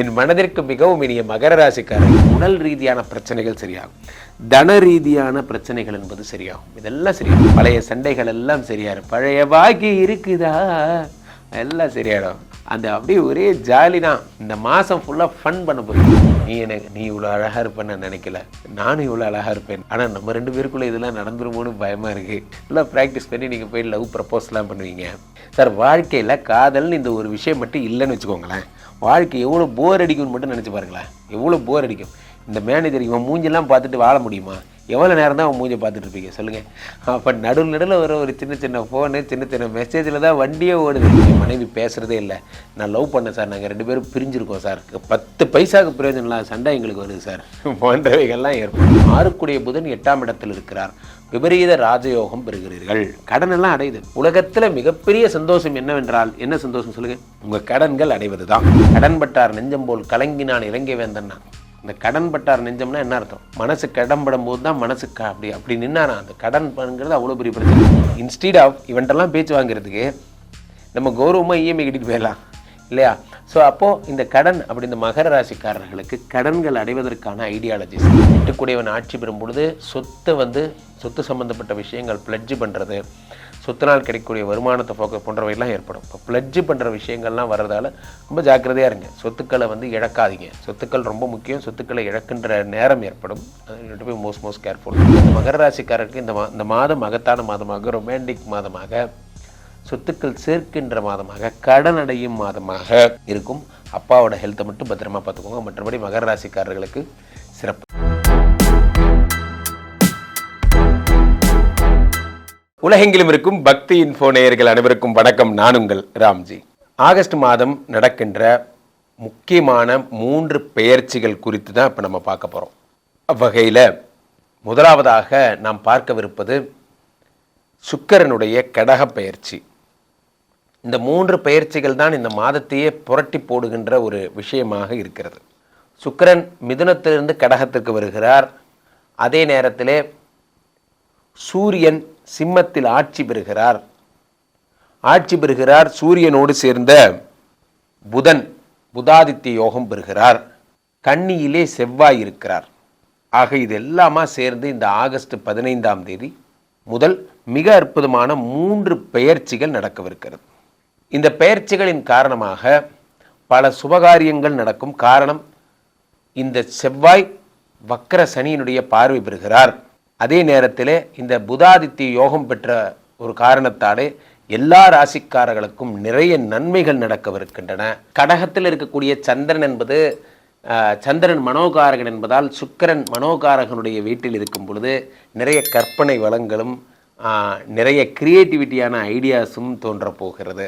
என் மனதிற்கு மிகவும் இனிய மகர ராசிக்காரர் உடல் ரீதியான பிரச்சனைகள் சரியாகும். தன ரீதியான பிரச்சனைகள் என்பது சரியாகும். இதெல்லாம் சரியாகும் பழைய சண்டைகள் எல்லாம் சரியாயிரும். பழைய பாக்கி இருக்குதா? எல்லாம் சரியாயிடும் அந்த அப்படியே ஒரே ஜாலி தான். இந்த மாதம் ஃபுல்லாக ஃபன் பண்ண போறீங்க நீ எனக்கு நீ இவ்வளோ அழகாக இருப்பேன்னு நான் நினைக்கல. நானும் இவ்வளோ அழகாக இருப்பேன். ஆனால் நம்ம ரெண்டு பேருக்குள்ளே இதெல்லாம் நடந்துருமோன்னு பயமாக இருக்குது எல்லாம் ப்ராக்டிஸ் பண்ணி நீங்கள் போய் லவ் ப்ரப்போஸ்லாம் பண்ணுவீங்க. சார் வாழ்க்கையில் காதல்னு இந்த ஒரு விஷயம் மட்டும் இல்லைன்னு வச்சுக்கோங்களேன். வாழ்க்கை எவ்வளோ போர் அடிக்கும்னு மட்டும் நினச்சி பாருங்களேன். எவ்வளோ போர் அடிக்கும். இந்த மேனேஜர் இவன் மூஞ்செல்லாம் பார்த்துட்டு வாழ முடியுமா? எவ்வளோ நேரம் தான் அவன் மூஞ்சை பார்த்துட்டு இருப்பீங்க? சொல்லுங்கள் அப்போ நடுவில் நடுவில் வர ஒரு சின்ன சின்ன ஃபோனு சின்ன சின்ன மெசேஜில் தான் வண்டியே ஓடுது. என் மனைவி பேசுகிறதே இல்லை. நான் லவ் பண்ணேன் சார். நாங்கள் ரெண்டு பேரும் பிரிஞ்சிருக்கோம் சார். பத்து பைசாவுக்கு பிரயோஜனம் சண்டை எங்களுக்கு வருது சார். போன்றவைகள்லாம் ஏற்படும். ஆறுக்குடைய புதன் எட்டாம் இடத்தில் இருக்கிறார். விபரீத ராஜயோகம் பெறுகிறீர்கள். கடன் எல்லாம் அடையுது. உலகத்தில் மிகப்பெரிய சந்தோஷம் என்னவென்றால் என்ன சந்தோஷம் சொல்லுங்க? உங்க கடன்கள் அடைவது தான் கடன் பட்டார் நெஞ்சம் போல் கலங்கினான் இறங்கி வேந்தன் நான் இந்த கடன் பட்டார் நெஞ்சம்னா என்ன அர்த்தம்? மனசு கடன்படும் போது தான் மனசு க- அப்படி அப்படி நின்னாராம் அந்த கடன் பண்ணுங்கிறது அவ்வளோ பெரிய பிரச்சனை. இன்ஸ்டீட் ஆஃப் இவன்ட்டெல்லாம் பேச்சு வாங்குறதுக்கு நம்ம கௌரவமாக இஎம்ஐ கட்டிட்டு போயிடலாம். இல்லையா? ஸோ அப்போது இந்த கடன் அப்படி இந்த மகர ராசிக்காரர்களுக்கு கடன்கள் அடைவதற்கான ஐடியாலஜிஸ் எட்டக்கூடியவன் ஆட்சி பெறும் பொழுது சொத்தை வந்து சொத்து சம்மந்தப்பட்ட விஷயங்கள் பிளட்ஜு பண்ணுறது சொத்தினால் கிடைக்கக்கூடிய வருமானத்தை போக்க போன்றவையெல்லாம் ஏற்படும். இப்போ பிளட்ஜு பண்ணுற விஷயங்கள்லாம் வர்றதால ரொம்ப ஜாக்கிரதையாக இருங்க. சொத்துக்களை வந்து இழக்காதீங்க. சொத்துக்கள் ரொம்ப முக்கியம். சொத்துக்களை இழக்கின்ற நேரம் ஏற்படும். அது போய் மோஸ்ட் மோஸ்ட் கேர்ஃபுல் மகர ராசிக்காரருக்கு இந்த மா இந்த மாதம் மகத்தான மாதமாக ரொமான்டிக் மாதமாக சொத்துக்கள் சேர்க்கின்ற மாதமாக கடன் அடையும் மாதமாக இருக்கும். அப்பாவோட ஹெல்த்தை மட்டும் பத்திரமா பார்த்துக்கோங்க. மற்றபடி மகர ராசிக்காரர்களுக்கு சிறப்பு. உலகெங்கிலும் இருக்கும் பக்தி இன்ஃபோ நேயர்கள் அனைவருக்கும் வணக்கம். நான் உங்கள் ராம்ஜி. ஆகஸ்ட் மாதம் நடக்கின்ற முக்கியமான மூன்று பெயர்ச்சிகள் குறித்து தான் இப்போ நம்ம பார்க்க போகிறோம் அவ்வகையில் முதலாவதாக நாம் பார்க்கவிருப்பது சுக்கரனுடைய கடக பெயர்ச்சி. இந்த மூன்று பெயர்ச்சிகள் தான் இந்த மாதத்தையே புரட்டி போடுகின்ற ஒரு விஷயமாக இருக்கிறது. சுக்கரன் மிதுனத்திலிருந்து கடகத்திற்கு வருகிறார். அதே நேரத்திலே சூரியன் சிம்மத்தில் ஆட்சி பெறுகிறார். ஆட்சி பெறுகிறார். சூரியனோடு சேர்ந்த புதன் புதாதித்ய யோகம் பெறுகிறார். கன்னியிலே செவ்வாய் இருக்கிறார். ஆக இது எல்லாமா சேர்ந்து இந்த ஆகஸ்ட் பதினைந்தாம் தேதி முதல் மிக அற்புதமான மூன்று பெயர்ச்சிகள் நடக்கவிருக்கிறது. இந்த பெயர்ச்சிகளின் காரணமாக பல சுபகாரியங்கள் நடக்கும் காரணம் இந்த செவ்வாய் வக்கர சனியினுடைய பார்வை பெறுகிறார். அதே நேரத்தில் இந்த புதாதித்ய யோகம் பெற்ற ஒரு காரணத்தாலே எல்லா ராசிக்காரர்களுக்கும் நிறைய நன்மைகள் நடக்கவிருக்கின்றன. கடகத்தில் இருக்கக்கூடிய சந்திரன் என்பது சந்திரன் மனோகாரகன் என்பதால் சுக்கிரன் மனோகாரகனுடைய வீட்டில் இருக்கும் பொழுது நிறைய கற்பனை வளங்களும் நிறைய கிரியேட்டிவிட்டியான ஐடியாஸும் தோன்றப் போகிறது.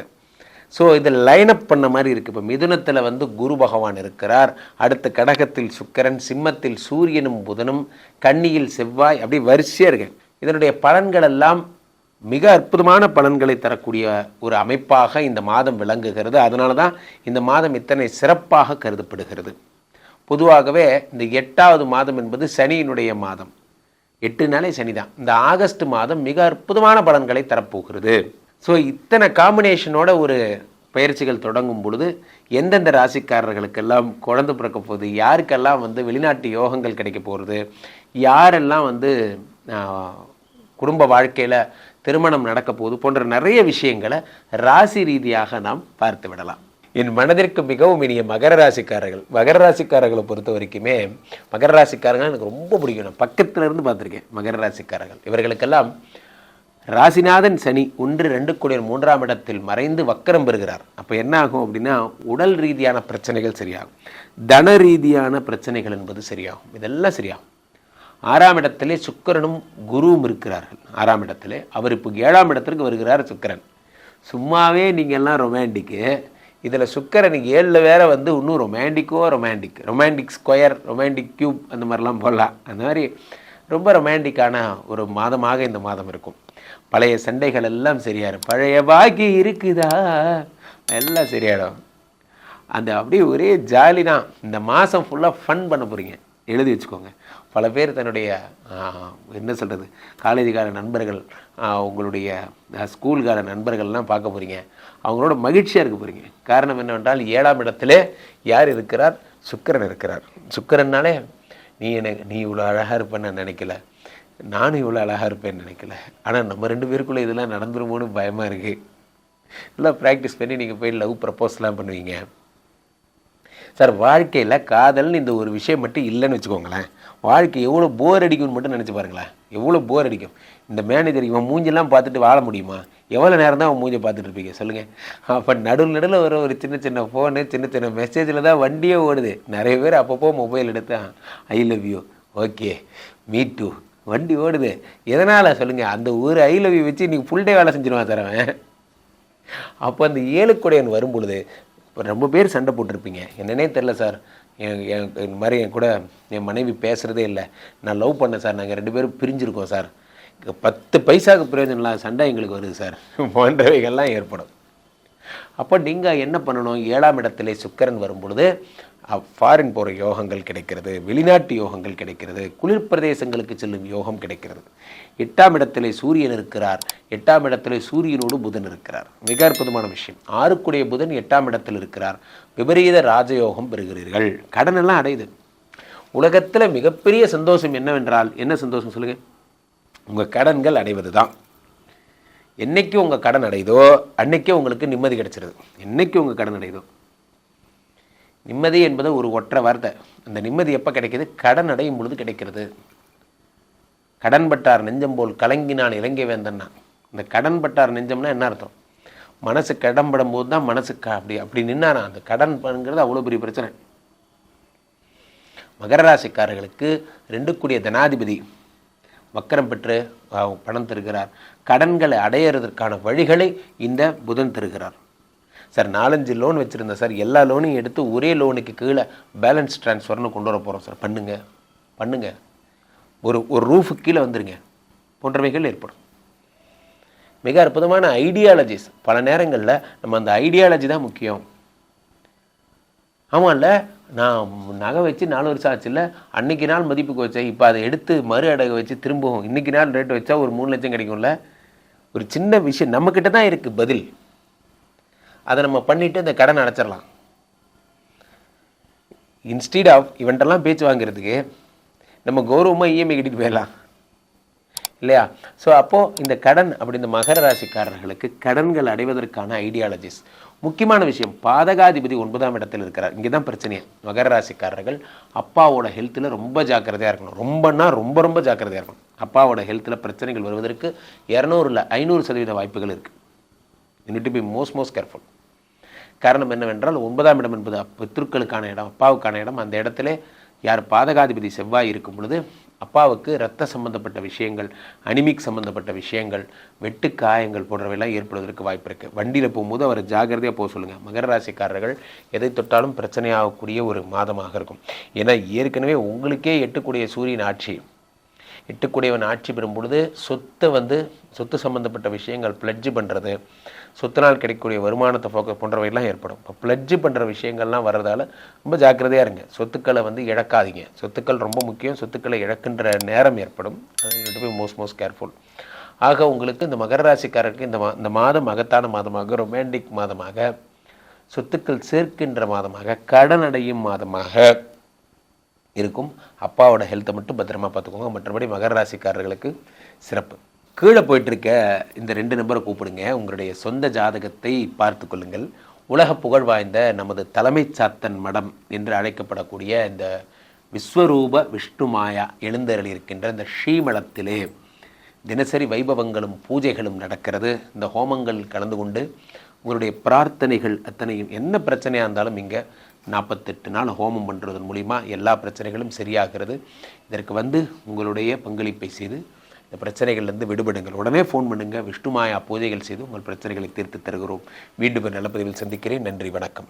ஸோ இது லைன் அப் பண்ண மாதிரி இருக்குது இப்போ மிதுனத்தில் வந்து குரு பகவான் இருக்கிறார். அடுத்த கடகத்தில் சுக்கிரன் சிம்மத்தில் சூரியனும் புதனும் கன்னியில் செவ்வாய் அப்படி வரிசையாக இருக்கு. இதனுடைய பலன்கள் எல்லாம் மிக அற்புதமான பலன்களை தரக்கூடிய ஒரு அமைப்பாக இந்த மாதம் விளங்குகிறது. அதனால தான் இந்த மாதம் இத்தனை சிறப்பாக கருதப்படுகிறது. பொதுவாகவே இந்த எட்டாவது மாதம் என்பது சனியினுடைய மாதம். எட்டு நாளே சனி தான் இந்த ஆகஸ்ட் மாதம் மிக அற்புதமான பலன்களை தரப்போகிறது. ஸோ இத்தனை காம்பினேஷனோட ஒரு பயிற்சிகள் தொடங்கும் பொழுது எந்தெந்த ராசிக்காரர்களுக்கெல்லாம் குழந்தை பிறக்க போகுது யாருக்கெல்லாம் வந்து வெளிநாட்டு யோகங்கள் கிடைக்க போகிறது யாரெல்லாம் வந்து குடும்ப வாழ்க்கையில் திருமணம் நடக்க போகுது போன்ற நிறைய விஷயங்களை ராசி ரீதியாக நாம் பார்த்து விடலாம். என் மனதிற்கு மிகவும் இனிய மகர ராசிக்காரர்கள் மகர ராசிக்காரர்களை பொறுத்த வரைக்குமே மகர ராசிக்காரர்கள் எனக்கு ரொம்ப பிடிக்கும். நான் பக்கத்துல இருந்து பார்த்துருக்கேன் மகர ராசிக்காரர்கள். இவர்களுக்கெல்லாம் ராசிநாதன் சனி ஒன்று ரெண்டு கோடியர் மூன்றாம் இடத்தில் மறைந்து வக்கரம் பெறுகிறார். அப்போ என்ன ஆகும் அப்படின்னா உடல் ரீதியான பிரச்சனைகள் சரியாகும். தன ரீதியான பிரச்சனைகள் என்பது சரியாகும். இதெல்லாம் சரியாகும். ஆறாம் இடத்திலே சுக்கரனும் குருவும் இருக்கிறார்கள். ஆறாம் இடத்திலே அவர் இப்போ ஏழாம் இடத்திற்கு வருகிறார் சுக்கரன். சும்மாவே நீங்கள்லாம் ரொமான்டிக்கு இதில் சுக்கரன் ஏழில் வேற வந்து இன்னும் ரொமான்டிக்கோ romantic romantic square romantic cube அந்த மாதிரிலாம் போடலாம். அந்த மாதிரி ரொம்ப ரொமான்டிக்கான ஒரு மாதமாக இந்த மாதம் இருக்கும். பழைய சண்டைகள் எல்லாம் சரியாயிரும். பழைய பாக்கி இருக்குதா? எல்லாம் சரியாயிடும். அந்த அப்படியே ஒரே ஜாலி தான். இந்த மாதம் ஃபுல்லாக ஃபன் பண்ண போகிறீங்க எழுதி வச்சுக்கோங்க. பல பேர் தன்னுடைய என்ன சொல்கிறது காலேஜ் கால நண்பர்கள் உங்களுடைய ஆ, ஸ்கூல் கால நண்பர்கள்லாம் பார்க்க போகிறீங்க அவங்களோட மகிழ்ச்சியாக இருக்க போகிறீங்க காரணம் என்னவென்றால் ஏழாம் இடத்திலே யார் இருக்கிறார்? சுக்கரன் இருக்கிறார். சுக்கரன்னாலே நீ எனக்கு நீ இவ்வளோ அழகாக இருப்பேன்னு நினைக்கல. நானும் இவ்வளோ அழகாக இருப்பேன்னு நினைக்கல. ஆனால் நம்ம ரெண்டு பேருக்குள்ளே இதெல்லாம் நடந்துருமோன்னு பயமாக இருக்குது நல்லா ப்ராக்டிஸ் பண்ணி நீங்கள் போய் லவ் ப்ரப்போஸ்லாம் பண்ணுவீங்க. சார் வாழ்க்கையில் காதல்னு இந்த ஒரு விஷயம் மட்டும் இல்லைன்னு வச்சுக்கோங்களேன். வாழ்க்கை எவ்வளோ போர் அடிக்கும்னு மட்டும் நினச்சி பாருங்களேன். எவ்வளோ போர் அடிக்கும். இந்த மேனேஜர் இவன் மூஞ்செல்லாம் பார்த்துட்டு வாழ முடியுமா? எவ்வளோ நேரம் தான் அவன் மூஞ்சை பார்த்துட்டு இருப்பீங்க? சொல்லுங்கள் அப்போ நடுவில் நடுவில் வர ஒரு சின்ன சின்ன ஃபோனு சின்ன சின்ன மெசேஜில் தான் வண்டியே ஓடுது. நிறைய பேர் அப்பப்போ மொபைல் எடுத்தான் I love you okay me too வண்டி ஓடுது. எதனால் சொல்லுங்கள் அந்த ஒரு ஐ லவ் யூ வச்சு நீங்கள் ஃபுல் டே வேலை செஞ்சிருவான் தரவன். அப்போ அந்த ஏழுக்குடையன் வரும் பொழுது இப்போ ரொம்ப பேர் சண்டை போட்டிருப்பீங்க. என்னன்னே தெரில சார் என் என் இந்த மாதிரி என் கூட என் மனைவி பேசுகிறதே இல்லை. நான் லவ் பண்ணேன் சார் நாங்கள் ரெண்டு பேரும் பிரிஞ்சிருக்கோம் சார் பத்து பைசாவுக்கு பிரயோஜனம் இல்லாத சண்டை எங்களுக்கு வருது சார் போன்றவைகள்லாம் ஏற்படும். அப்போ நீங்கள் என்ன பண்ணணும்? ஏழாம் இடத்திலே சுக்கரன் வரும் பொழுது ஃபாரின் போகிற யோகங்கள் கிடைக்கிறது வெளிநாட்டு யோகங்கள் கிடைக்கிறது குளிர் பிரதேசங்களுக்கு செல்லும் யோகம் கிடைக்கிறது. எட்டாம் இடத்திலே சூரியன் இருக்கிறார். எட்டாம் இடத்திலே சூரியனோடு புதன் இருக்கிறார். மிக அற்புதமான விஷயம். ஆறுக்குடைய புதன் எட்டாம் இடத்தில் இருக்கிறார். விபரீத ராஜயோகம் பெறுகிறீர்கள். கடன் எல்லாம் அடையுது. உலகத்தில் மிகப்பெரிய சந்தோஷம் என்னவென்றால் என்ன சந்தோஷம் சொல்லுங்கள் உங்கள் கடன்கள் அடைவது தான் என்றைக்கு உங்கள் கடன் அடையுதோ அன்னைக்கே உங்களுக்கு நிம்மதி கிடைச்சிருது. என்றைக்கு உங்கள் கடன் அடையுதோ. நிம்மதி என்பது ஒரு ஒற்றை வார்த்தை. அந்த நிம்மதி எப்போ கிடைக்கிது? கடன் அடையும் பொழுது கிடைக்கிறது. கடன் பட்டார் நெஞ்சம் போல் கலங்கினான் இலங்கை வேந்தன்னா இந்த கடன் பட்டார் நெஞ்சம்னா என்ன அர்த்தம்? மனசு கடன்படும் போது தான் மனசு க- அப்படி அப்படி நின்னானா. அந்த கடன் பண்ணுங்கிறது அவ்வளோ பெரிய பிரச்சனை. மகர ராசிக்காரர்களுக்கு ரெண்டு கூடிய தனாதிபதி வக்கரம் பெற்று பணம் தருகிறார். கடன்களை அடையிறதற்கான வழிகளை இந்த புதன் தருகிறார். சார் நாலஞ்சு லோன் வச்சுருந்தேன் சார். எல்லா லோனையும் எடுத்து ஒரே லோனுக்கு கீழே பேலன்ஸ் ட்ரான்ஸ்ஃபர்னு கொண்டு வர போகிறோம் சார். பண்ணுங்க. பண்ணுங்க. ஒரு ஒரு ரூஃபுக்கு கீழே வந்துடுங்க போன்றவைகள் ஏற்படும். மிக அற்புதமான ஐடியாலஜிஸ் பல நேரங்களில் நம்ம அந்த ஐடியாலஜி தான் முக்கியம். ஆமாம்ல நான் நகை வச்சு நாலு வருஷம் ஆச்சுல்ல அன்னைக்கு நாள் மதிப்புக்கு வச்சேன். இப்போ அதை எடுத்து மறு அடகு வச்சு திரும்பவும் இன்னைக்கு நாள் ரேட் வச்சா ஒரு மூணு லட்சம் கிடைக்கும்ல. ஒரு சின்ன விஷயம் நம்மக்கிட்ட தான் இருக்குது பதில். அதை நம்ம பண்ணிவிட்டு இந்த கடன் அடைச்சிடலாம். இன்ஸ்டீட் ஆஃப் இவன்ட்டெல்லாம் பேச்சு வாங்குறதுக்கு நம்ம கௌரவமாக இஎம்ஐ கட்டிட்டு போயிடலாம். இல்லையா? ஸோ அப்போது இந்த கடன் அப்படி இந்த மகர ராசிக்காரர்களுக்கு கடன்கள் அடைவதற்கான ஐடியாலஜிஸ் முக்கியமான விஷயம் பாதகாதிபதி ஒன்பதாம் இடத்தில் இருக்கிறார். இங்கே தான் பிரச்சனையே. மகர ராசிக்காரர்கள் அப்பாவோட ஹெல்த்தில் ரொம்ப ஜாக்கிரதையாக இருக்கணும். ரொம்பன்னா ரொம்ப ரொம்ப ஜாக்கிரதையாக இருக்கணும். அப்பாவோட ஹெல்த்தில் பிரச்சனைகள் வருவதற்கு இரநூறு இல்லை ஐநூறு சதவீத வாய்ப்புகள் இருக்குது you to be most most careful காரணம் என்னவென்றால் ஒன்பதாம் இடம் என்பது பித்ருக்களுக்கான இடம் அப்பாவுக்கான இடம். அந்த இடத்துல யார் பாதகாதிபதி செவ்வாய் இருக்கும் பொழுது அப்பாவுக்கு இரத்த சம்பந்தப்பட்ட விஷயங்கள் அனிமிக் சம்பந்தப்பட்ட விஷயங்கள் வெட்டு காயங்கள் போன்றவையெல்லாம் ஏற்படுவதற்கு வாய்ப்பு இருக்குது வண்டியில் போகும்போது அவர் ஜாகிரதையாக போக சொல்லுங்கள் மகர ராசிக்காரர்கள் எதை தொட்டாலும் பிரச்சனையாகக்கூடிய ஒரு மாதமாக இருக்கும். ஏன்னா ஏற்கனவே உங்களுக்கே எட்டக்கூடிய சூரியன் ஆட்சி. எட்டுக்குடையவன் ஆட்சி பெறும் பொழுது சொத்தை வந்து சொத்து சம்பந்தப்பட்ட விஷயங்கள் பிளட்ஜு பண்ணுறது சொத்தினால் கிடைக்கக்கூடிய வருமானத்தை ஃபோக்கஸ் போன்றவையெல்லாம் ஏற்படும். இப்போ பிளட்ஜு பண்ணுற விஷயங்கள்லாம் வர்றதால ரொம்ப ஜாக்கிரதையாக இருங்க. சொத்துக்களை வந்து இழக்காதீங்க. சொத்துக்கள் ரொம்ப முக்கியம். சொத்துக்களை இழக்கின்ற நேரம் ஏற்படும். அது போய் மோஸ்ட் மோஸ்ட் கேர்ஃபுல் ஆக உங்களுக்கு இந்த மகர ராசிக்காரருக்கு இந்த மா இந்த மாதம் மகத்தான மாதமாக ரொமான்டிக் மாதமாக சொத்துக்கள் சேர்க்கின்ற மாதமாக கடன் அடையும் மாதமாக இருக்கும். அப்பாவோட ஹெல்த்தை மட்டும் பத்திரமா பார்த்துக்கோங்க. மற்றபடி மகர ராசிக்காரர்களுக்கு சிறப்பு. கீழே போயிட்டுருக்க இந்த ரெண்டு நம்பரை கூப்பிடுங்க. உங்களுடைய சொந்த ஜாதகத்தை பார்த்து கொள்ளுங்கள். உலக புகழ் வாய்ந்த நமது தலைமை சாத்தன் மடம் என்று அழைக்கப்படக்கூடிய இந்த விஸ்வரூப விஷ்ணுமாயா எழுந்தருளி இருக்கின்ற இந்த ஸ்ரீமலத்திலே தினசரி வைபவங்களும் பூஜைகளும் நடக்கிறது. இந்த ஹோமங்கள் கலந்து கொண்டு உங்களுடைய பிரார்த்தனைகள் அத்தனையும் என்ன பிரச்சனையாக இருந்தாலும் இங்கே நாற்பத்தெட்டு நாள் ஹோமம் பண்ணுறதன் மூலிமா எல்லா பிரச்சனைகளும் சரியாகிறது. இதற்கு வந்து உங்களுடைய பங்களிப்பை செய்து இந்த பிரச்சனைகள்லேருந்து விடுபடுங்கள். உடனே ஃபோன் பண்ணுங்கள் விஷ்ணுமாயா பூஜைகள் செய்து உங்கள் பிரச்சனைகளை தீர்த்து தருகிறோம். மீண்டும் நல்ல பதிவில் சந்திக்கிறேன். நன்றி. வணக்கம்.